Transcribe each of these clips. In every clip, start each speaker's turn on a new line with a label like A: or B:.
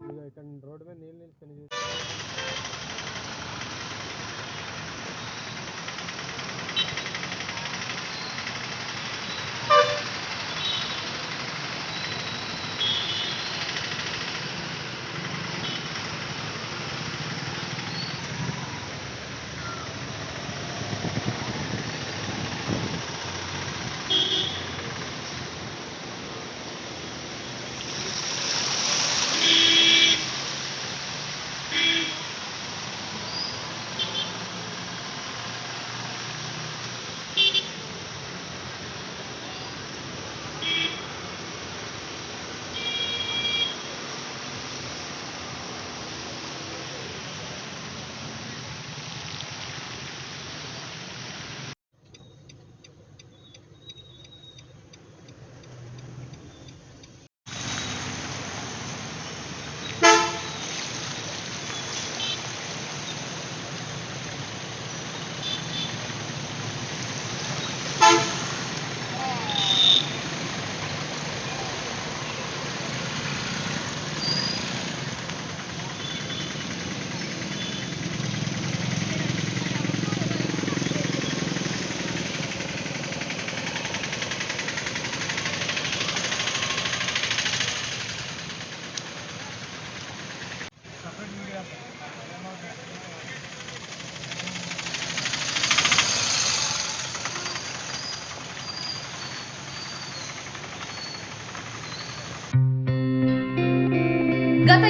A: ఇదిగో ఇక్కడ రోడ్డు మీద నీళ్ళు నిలిచిపోయినాయి.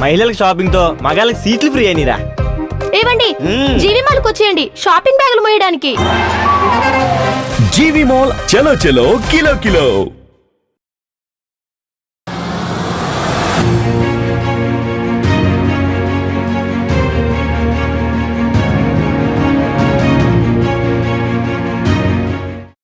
B: మహిళలకు షాపింగ్తో మగాళ్ళకి సీట్లు ఫ్రీ అయినరా.
C: ఏవండి. జీవి మాల్కి వచ్చేయండి. షాపింగ్ బ్యాగులు మోయడానికి.
D: జీవి మాల్ చలో చలో కిలో కిలో.